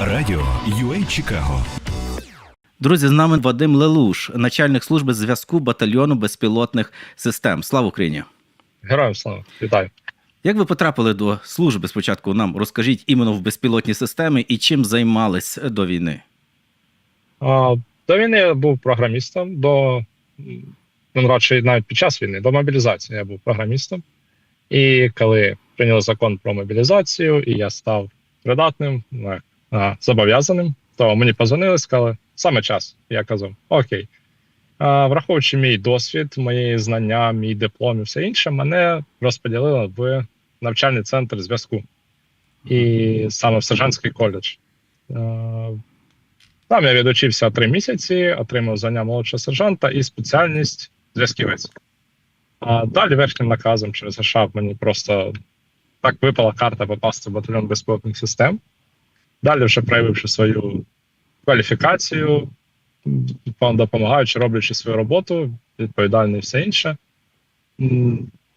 Радіо UA Чикаго. Друзі, з нами Вадим Лелуш, начальник служби зв'язку батальйону безпілотних систем. Слава Україні! Героям слава, вітаю. Як ви потрапили до служби? Спочатку нам розкажіть іменно в безпілотні системи і чим займались до війни? А, До війни я був програмістом, до ну, радше навіть під час війни, до мобілізації я був програмістом. І коли прийняли закон про мобілізацію, і я став придатним, ну, як, а, зобов'язаним, то мені позвонили, сказали, саме час. Я казав, окей. А, враховуючи мій досвід, мої знання, мій диплом і все інше, мене розподілили в навчальний центр зв'язку. І саме в сержантський коледж. Е, Там я відучився три місяці, отримав звання молодшого сержанта і спеціальність зв'язківець. А далі верхнім наказом через США мені просто так випала карта попасти в батальйон безпілотних систем. Далі, вже проявивши свою кваліфікацію, допомагаючи, роблячи свою роботу, відповідально і все інше,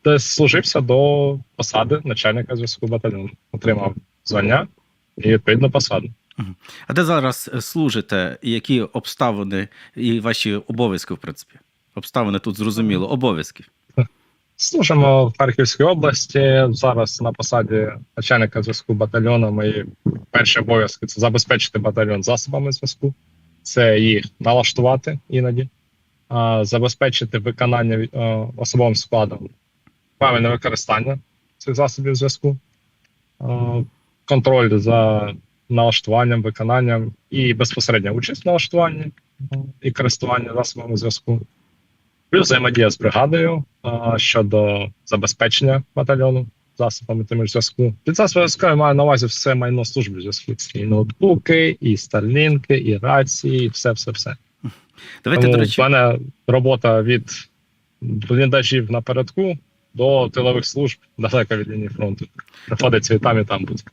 десь служився до посади начальника зв'язку батальйону. Отримав звання і відповідно посаду. А де зараз е, служите? Які обставини і ваші обов'язки, в принципі? Обставини тут зрозуміло, обов'язки. Служимо в Харківській області. Зараз на посаді начальника зв'язку батальйону. Мої перші обов'язки це забезпечити батальйон засобами зв'язку, це їх налаштувати іноді, забезпечити виконання е, особовим складом правильне використання цих засобів зв'язку, е, контроль за налаштуванням, виконанням і безпосередня участь в налаштуванні е, і користування засобами зв'язку. Плюс взаємодія з бригадою а, щодо забезпечення батальйону засобами тими ж зв'язку. Під засобами зв'язку я маю на увазі все майно служби зв'язку. І ноутбуки, і старлінки, і рації, і все, все, все. Давайте, Тому до речі, в мене робота від бліндажів напередку до тилових служб далеко від лінії фронту. Приходиться і там, і там бути.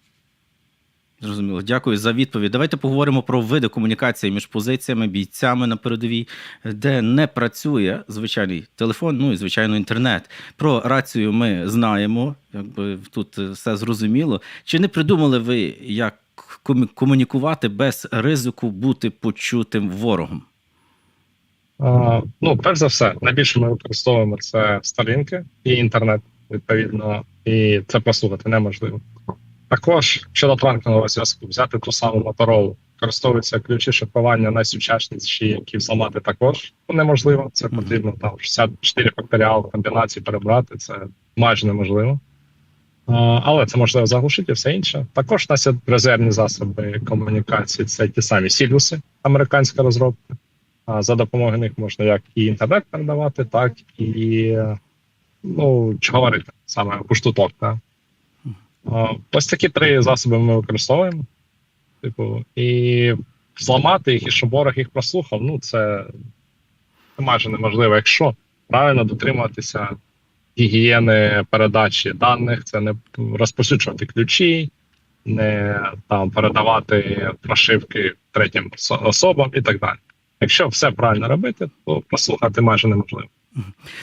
Зрозуміло, дякую за відповідь. Давайте поговоримо про види комунікації між позиціями, бійцями на передовій, де не працює звичайний телефон, ну і звичайно інтернет. Про рацію ми знаємо, якби тут все зрозуміло. Чи не придумали ви, як комунікувати без ризику бути почутим ворогом? А, ну, перш за все, найбільше ми використовуємо це старінки і інтернет, відповідно, і це прослухати неможливо. Також щодо транкінгового зв'язку, взяти ту саму моторолу, використовуються ключі шифрування найсучасніші, які взламати також неможливо. Це потрібно там 64 факторіал комбінації перебрати, це майже неможливо. Але це можливо заглушити все інше. Також у нас є резервні засоби комунікації, це ті самі Сілюси, американська розробка. За допомогою них можна як і інтернет передавати, так і ну, чи говорити саме пуштуток. Ось такі три засоби ми використовуємо. Типу, і зламати їх, і щоб ворог їх прослухав, ну це, майже неможливо. Якщо правильно дотримуватися гігієни передачі даних, це не розповсюджувати ключі, не там передавати прошивки третім особам і так далі. Якщо все правильно робити, то прослухати майже неможливо.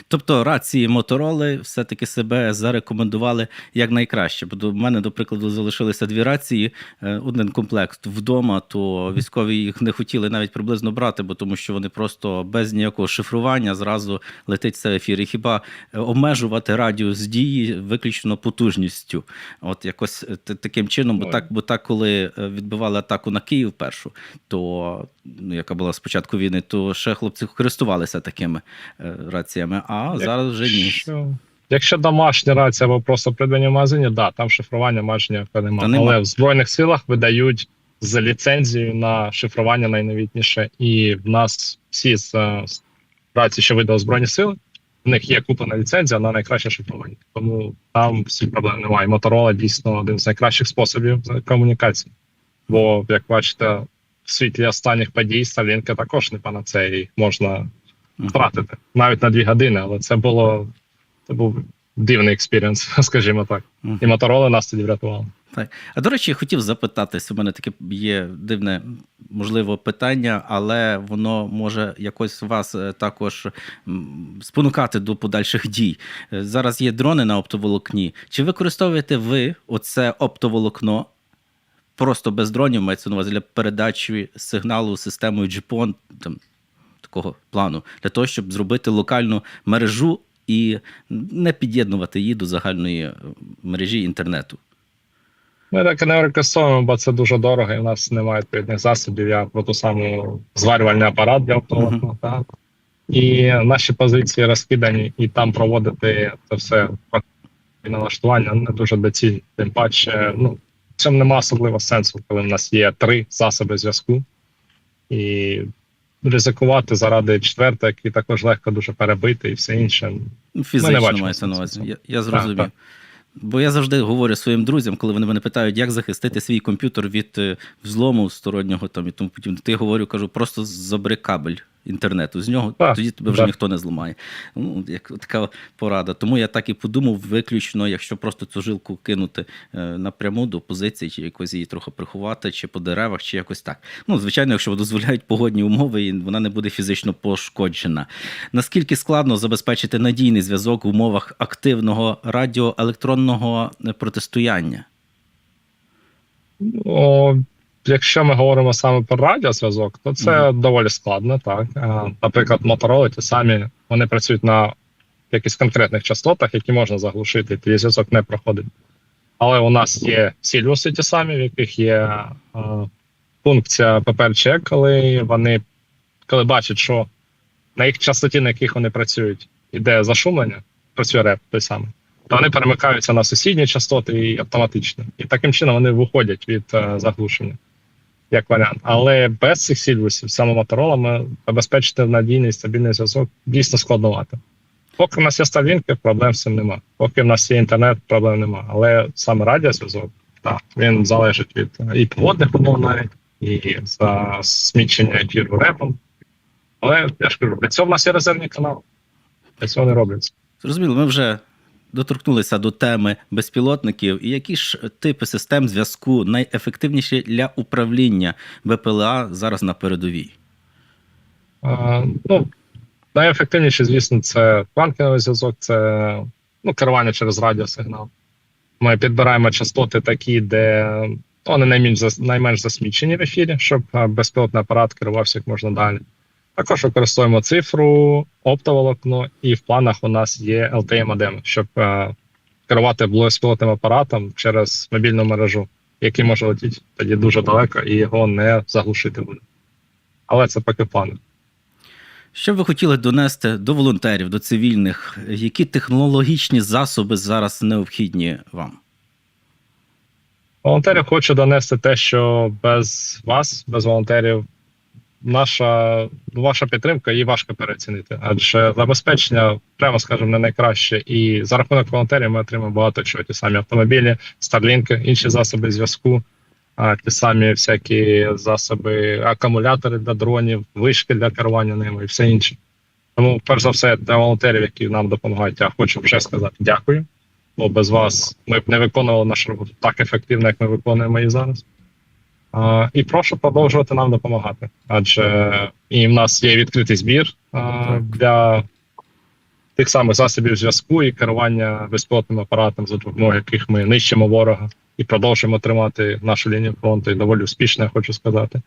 Тобто рації Мотороли все-таки себе зарекомендували як найкраще. Бо до мене, до прикладу, залишилися дві рації, е, один комплект вдома, то військові їх не хотіли навіть приблизно брати, бо тому що вони просто без ніякого шифрування зразу летить це ефір. І хіба е, обмежувати радіус дії виключно потужністю? От якось е, таким чином, бо так, бо так, коли відбивали атаку на Київ першу, то ну, яка була спочатку війни, то ще хлопці користувалися такими е, раціями, а зараз вже ні. Якщо, домашня рація або просто придбання в магазині, да, там шифрування майже ніякого немає. нема. Але в Збройних силах видають з ліцензією на шифрування найновітніше. І в нас всі з е, з рації, що видали Збройні сили, в них є куплена ліцензія на найкраще шифрування. Тому там всі проблем немає. Моторола дійсно один з найкращих способів комунікації. Бо, як бачите, в світлі останніх подій Сталінка також не панацея, і можна. Втратити навіть на дві години, але це було це був дивний експірієнс, скажімо так. І мотороли нас тоді врятували. А до речі, я хотів запитатись, у мене таке є дивне, можливо, питання, але воно може якось вас е, також спонукати до подальших дій. Е, Зараз є дрони на оптоволокні. Чи використовуєте ви оце оптоволокно просто без дронів мається на увазі для передачі сигналу системою GPON, там такого плану, для того, щоб зробити локальну мережу і не під'єднувати її до загальної е, мережі інтернету. Ми так і не використовуємо, бо це дуже дорого, і в нас немає відповідних засобів. Я про ту саму зварювальний апарат для автомату. так. І наші позиції розкидані, і там проводити це все і налаштування не дуже доцільно. Тим паче, ну, в цьому нема особливо сенсу, коли в нас є три засоби зв'язку. І ризикувати заради четвертого, який також легко дуже перебити, і все інше. Ну, Фізично мається на увазі. Я, я зрозумів. так. Бо я завжди говорю своїм друзям, коли вони мене питають, як захистити свій комп'ютер від е, взлому стороннього там і тому подібне. Ти говорю, кажу, просто забери кабель інтернету з нього, Так, тоді тебе вже так. ніхто не зламає. Ну, як така порада. Тому я так і подумав, виключно, якщо просто цю жилку кинути е, напряму до позиції, чи якось її трохи приховати, чи по деревах, чи якось так. Ну, звичайно, якщо дозволяють погодні умови, і вона не буде фізично пошкоджена. Наскільки складно забезпечити надійний зв'язок в умовах активного радіоелектронного протистояння? О, якщо ми говоримо саме про радіозв'язок, то це доволі складно, так. Наприклад, мотороли ті самі вони працюють на якихось конкретних частотах, які можна заглушити, тоді зв'язок не проходить. Але у нас є сілюси ті самі, в яких є е, функція ППРЧ, коли вони коли бачать, що на їх частоті, на яких вони працюють, іде зашумлення, працює реп той самий, то вони перемикаються на сусідні частоти і автоматично. І таким чином вони виходять від е, заглушення, як варіант. Але без цих сільвусів, саме моторолами, забезпечити надійний стабільний зв'язок дійсно складновато. Поки в нас є Starlink, проблем з цим нема. Поки в нас є інтернет, проблем нема. Але саме радіозв'язок, так, він залежить від е, і погодних умов навіть, і за смічення ефіру репом. Але я ж кажу, для цього в нас є резервний канал. Для цього не робляться. Зрозуміло, ми вже доторкнулися до теми безпілотників. І які ж типи систем зв'язку найефективніші для управління БПЛА зараз на передовій? Ну, найефективніше, звісно, це квантовий зв'язок, це ну, керування через радіосигнал. Ми підбираємо частоти такі, де вони найменш, найменш засмічені в ефірі, щоб безпілотний апарат керувався як можна далі. Також використовуємо цифру, оптоволокно, і в планах у нас є LTE модем, щоб е, керувати безпілотним апаратом через мобільну мережу, який може летіти тоді дуже далеко і його не заглушити буде. Але це поки плани. Що б ви хотіли донести до волонтерів, до цивільних? Які технологічні засоби зараз необхідні вам? Волонтерів хочу донести те, що без вас, без волонтерів, наша ваша підтримка її важко переоцінити. Адже забезпечення, прямо скажемо, не найкраще. І за рахунок волонтерів ми отримаємо багато чого. Ті самі автомобілі, старлінки, інші засоби зв'язку, ті самі всякі засоби, акумулятори для дронів, вишки для керування ними і все інше. Тому, перш за все, для волонтерів, які нам допомагають, я хочу вже сказати дякую. Бо без вас ми б не виконували нашу роботу так ефективно, як ми виконуємо її зараз. І прошу продовжувати нам допомагати. Адже і в нас є відкритий збір для тих самих засобів зв'язку і керування безпілотним апаратом, за допомогою яких ми нищимо ворога і продовжуємо тримати нашу лінію фронту, і доволі успішно, я хочу сказати.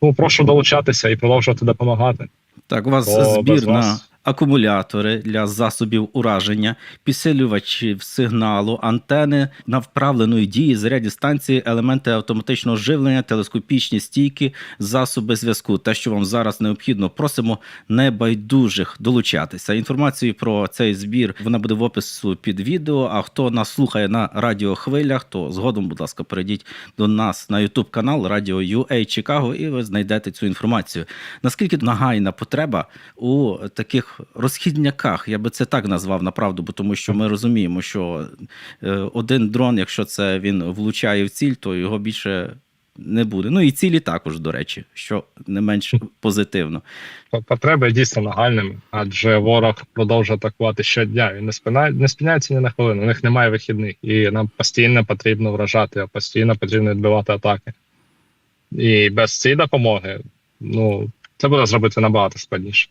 Тому прошу долучатися і продовжувати допомагати. Так, у вас Бо збір на вас- акумулятори для засобів ураження, підсилювачів сигналу, антени направленої дії, зарядні станції, елементи автоматичного живлення, телескопічні стійки, засоби зв'язку. Те, що вам зараз необхідно, просимо небайдужих долучатися. Інформацію про цей збір вона буде в опису під відео. А хто нас слухає на радіохвилях, то згодом, будь ласка, перейдіть до нас на YouTube канал Радіо UA Чикаго, і ви знайдете цю інформацію. Наскільки нагайна потреба у таких розхідняках, я би це так назвав направду, бо тому що ми розуміємо, що е, один дрон, якщо це він влучає в ціль, то його більше не буде. Ну і цілі також, до речі, що не менш позитивно. Потреби дійсно нагальними, адже ворог продовжує атакувати щодня. Він не спинає, не спиняється ні на хвилину. У них немає вихідних, і нам постійно потрібно вражати, а постійно потрібно відбивати атаки. І без цієї допомоги, ну це буде зробити набагато складніше.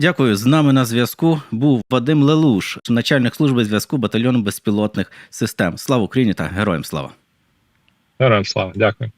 Дякую. З нами на зв'язку був Вадим Лелуш, начальник служби зв'язку батальйону безпілотних систем. Слава Україні та героям слава! Героям слава, дякую.